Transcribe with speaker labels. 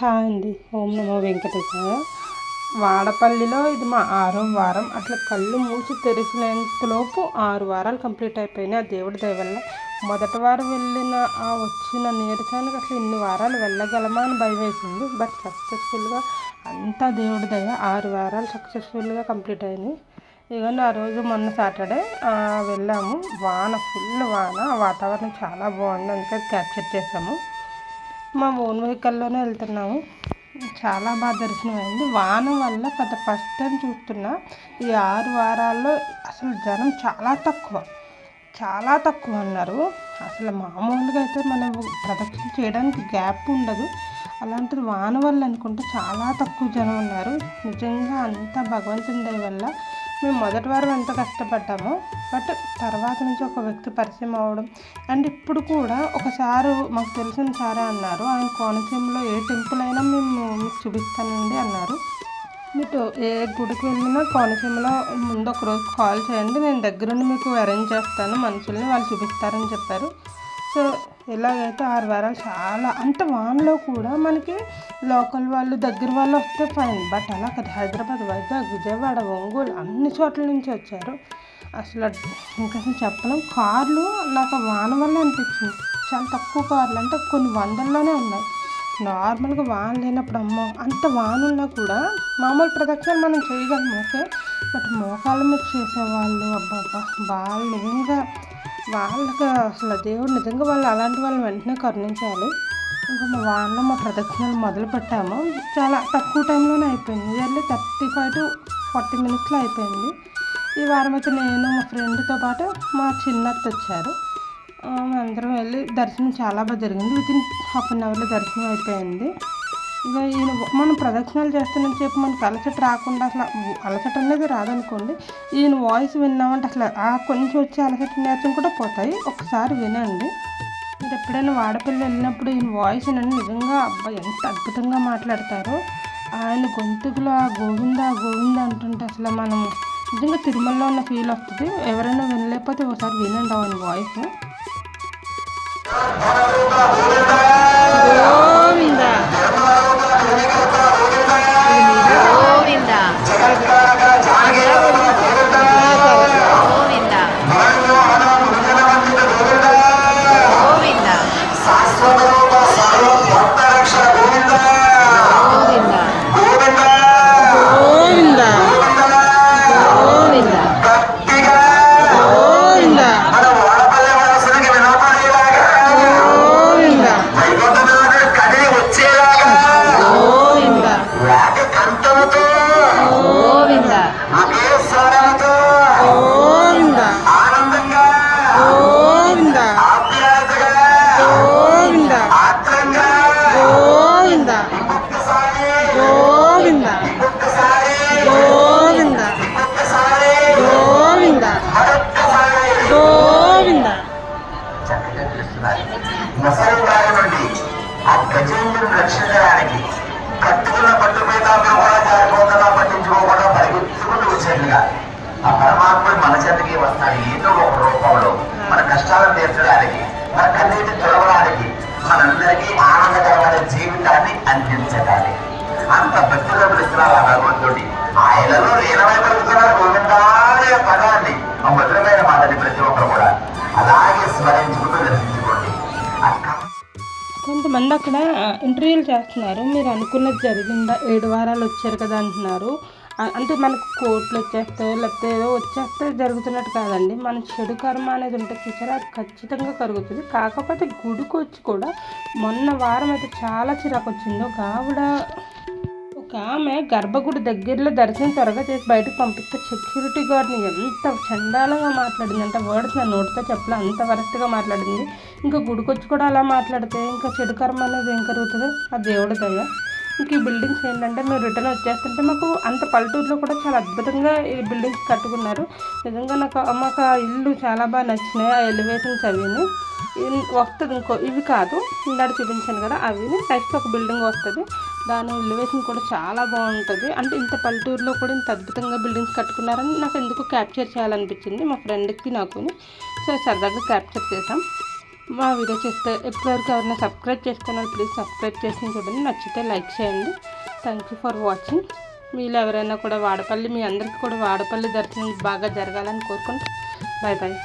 Speaker 1: Hi అండి. ఓం నమో వెంకటేశ్వర వాడపల్లిలో ఇది మా ఆరో వారం. అట్లా కళ్ళు మూసి తెరిచినంతలోపు ఆరు వారాలు కంప్లీట్ అయిపోయినాయి. ఆ దేవుడి దయ వల్ల మొదటి వారం వెళ్ళిన ఆ వచ్చిన నీరసానికి అసలు ఇన్ని వారాలు వెళ్ళగలమా అని భయం వేసింది. బట్ సక్సెస్ఫుల్గా అంతా దేవుడి దయ. ఆరు వారాలు సక్సెస్ఫుల్గా కంప్లీట్ అయినాయి. ఇవన్నీ ఆ రోజు మొన్న సాటర్డే వెళ్ళాము. వాన ఫుల్ వాన. వాతావరణం చాలా బాగుంది. అందుకే క్యాప్చర్ చేసాము. మా ఓన్ వెహికల్లోనే వెళ్తున్నాము. చాలా బాగా దర్శనమైంది. వాన వల్ల పెద్ద ఫస్ట్ టైం చూస్తున్నా. ఈ ఆరు వారాల్లో అసలు జనం చాలా తక్కువ. చాలా తక్కువ అన్నారు. అసలు మామూలుగా అయితే మనం ప్రదక్షిణ చేయడానికి గ్యాప్ ఉండదు. అలాంటిది వాన వల్ల అనుకుంటే చాలా తక్కువ జనం ఉన్నారు. నిజంగా అంతా భగవంతుని దయ వల్ల మేము మొదటి వారం ఎంత కష్టపడ్డామో. బట్ తర్వాత నుంచి ఒక వ్యక్తి పరిచయం అవ్వడం అండ్ ఇప్పుడు కూడా ఒకసారి మాకు తెలిసిన సారే అన్నారు. ఆయన కోనసీమలో ఏ టెంపుల్ అయినా మేము మీకు చూపిస్తానండి అన్నారు. మీరు ఏ గుడికి వెళ్ళినా కోనసీమలో ముందు ఒక రోజు కాల్ చేయండి. నేను దగ్గరుండి మీకు అరేంజ్ చేస్తాను. మనుషుల్ని వాళ్ళు చూపిస్తారని చెప్పారు. సో ఇలాగైతే ఆరు వారాలు చాలా అంటే వానలో కూడా మనకి లోకల్ వాళ్ళు దగ్గర వాళ్ళు వస్తే ఫైన్ బట్ అలా కదా. హైదరాబాద్ వైజాగ్ విజయవాడ ఒంగోలు అన్ని చోట్ల నుంచి వచ్చారు. అసలు ఇంకా చెప్పలేం. కార్లు నాకు వాన వల్ల అనిపించింది. చాలా తక్కువ కార్లు అంటే కొన్ని వందల్లోనే ఉన్నాయి. నార్మల్గా వాన లేనప్పుడు అమ్మో అంత వాన ఉన్నా కూడా మామూలు ప్రదక్షిణలు మనం చేయగలం ఓకే? బట్ మోకాళ్ళ మీద చేసేవాళ్ళు అబ్బాబ్బా వాళ్ళు నిజంగా వాళ్ళకి అసలు దేవుడు నిజంగా వాళ్ళు అలాంటి వాళ్ళు వెంటనే కరుణించాలి. ఇంకా మా వాళ్ళ మా ప్రదక్షిణలు మొదలు పెట్టాము. చాలా తక్కువ టైంలోనే అయిపోయింది. Early thirty five to forty మినిట్స్లో అయిపోయింది. ఈ వారం అయితే నేను మా ఫ్రెండ్తో పాటు మా చిన్నత్త వచ్చారు. అందరం వెళ్ళి దర్శనం చాలా బాగా జరిగింది. వితిన్ హాఫ్ అన్ అవర్లో దర్శనం అయిపోయింది. ఇక ఈయన మనం ప్రదక్షిణాలు చేస్తున్న చెప్పి మనకి అలసట రాకుండా అసలు అలసట అనేది రాదనుకోండి. ఈయన వాయిస్ విన్నామంటే అసలు ఆ కొంచెం వచ్చే అలసట నేర్చం కూడా పోతాయి. ఒకసారి వినండి. మీరు ఎప్పుడైనా వాడపల్లి వెళ్ళినప్పుడు ఈయన వాయిస్ వినండి. నిజంగా అబ్బాయి ఎంత అద్భుతంగా మాట్లాడతారో. ఆయన గొంతుకులో ఆ గోవింద గోవింద అంటుంటే అసలు మనం నిజంగా తిరుమలలో ఉన్న ఫీల్ వస్తుంది. ఎవరైనా వినలేకపోతే ఒకసారి వినండి ఆయన వాయిస్.
Speaker 2: ముసలి నుండి ఆ గజేంద్రుని రక్షించడానికి కట్టుకున్న పట్టు పీతాలను కూడా జారిపోకుండా పట్టించుకోకుండా పరిగెత్తుకుంటూ వచ్చేట్టుగా ఆ పరమాత్ముడు మన చెంతకి వస్తాడు. ఏదో ఒక రూపంలో మన కష్టాలను తీర్చడానికి మన కన్నీటి తొలవడానికి మనందరికీ ఆనందకరమైన జీవితాన్ని అందించడానికి. అంత భక్తిలో పిలుస్తున్నారు ఆ భగవంతుడి
Speaker 1: కొంతమంది అక్కడ ఇంటర్వ్యూలు చేస్తున్నారు. మీరు అనుకున్నది జరిగిందా? ఏడు వారాలు వచ్చారు కదా అంటున్నారు. అంటే మనకు కోట్లు వచ్చేస్తాయో లేకపోతే ఏదో వచ్చేస్తే జరుగుతున్నట్టు కాదండి. మన చెడు కర్మ అనేది ఉంటే చూసారా అది ఖచ్చితంగా కరుగుతుంది. కాకపోతే గుడికి వచ్చి కూడా మొన్న వారం అయితే చాలా చిరాకు వచ్చింది. ఒక ఆవిడ ఒక ఆమె గర్భగుడి దగ్గరలో దర్శనం త్వరగా చేసి బయటకు పంపిస్తే సెక్యూరిటీ గార్డ్ని ఎంత చండాలంగా మాట్లాడింది అంటే వర్డ్స్ నా నోటితో చెప్పలే అంత వరస్ట్గా మాట్లాడింది. ఇంకా గుడికొచ్చి కూడా అలా మాట్లాడితే ఇంకా చెడు కర్మ అనేది ఏం కరుగుతుందో ఆ దేవుడి దయ. ఇంక ఈ బిల్డింగ్స్ ఏంటంటే మేము రిటర్న్ వచ్చేస్తుంటే మాకు అంత పల్లెటూరులో కూడా చాలా అద్భుతంగా ఈ బిల్డింగ్స్ కట్టుకున్నారు. నిజంగా నాకు మాకు ఆ ఇల్లు చాలా బాగా నచ్చినాయి. ఆ ఎలివేషన్స్ అవిని వస్తుంది ఇంకో ఇవి కాదు. ఇందాక చూపించాను కదా అవి నెక్స్ట్ ఒక బిల్డింగ్ వస్తుంది. దాని ఎలివేషన్ కూడా చాలా బాగుంటుంది. అంటే ఇంత పల్లెటూరులో కూడా ఇంత అద్భుతంగా బిల్డింగ్స్ కట్టుకున్నారని నాకు ఎందుకు క్యాప్చర్ చేయాలనిపించింది మా ఫ్రెండ్కి నాకు సో సరదాగా క్యాప్చర్ చేసాం మా వీడియో చేస్తే ఎప్పటివరకు ఎవరైనా సబ్స్క్రైబ్ చేసుకున్నారు ప్లీజ్ సబ్స్క్రైబ్ చేసి చూడండి. నచ్చితే లైక్ చేయండి. థ్యాంక్ యూ ఫర్ వాచింగ్ మీలో ఎవరైనా కూడా వాడపల్లి మీ అందరికీ కూడా వాడపల్లి దర్శనం బాగా జరగాలని కోరుకుంటూ. Bye bye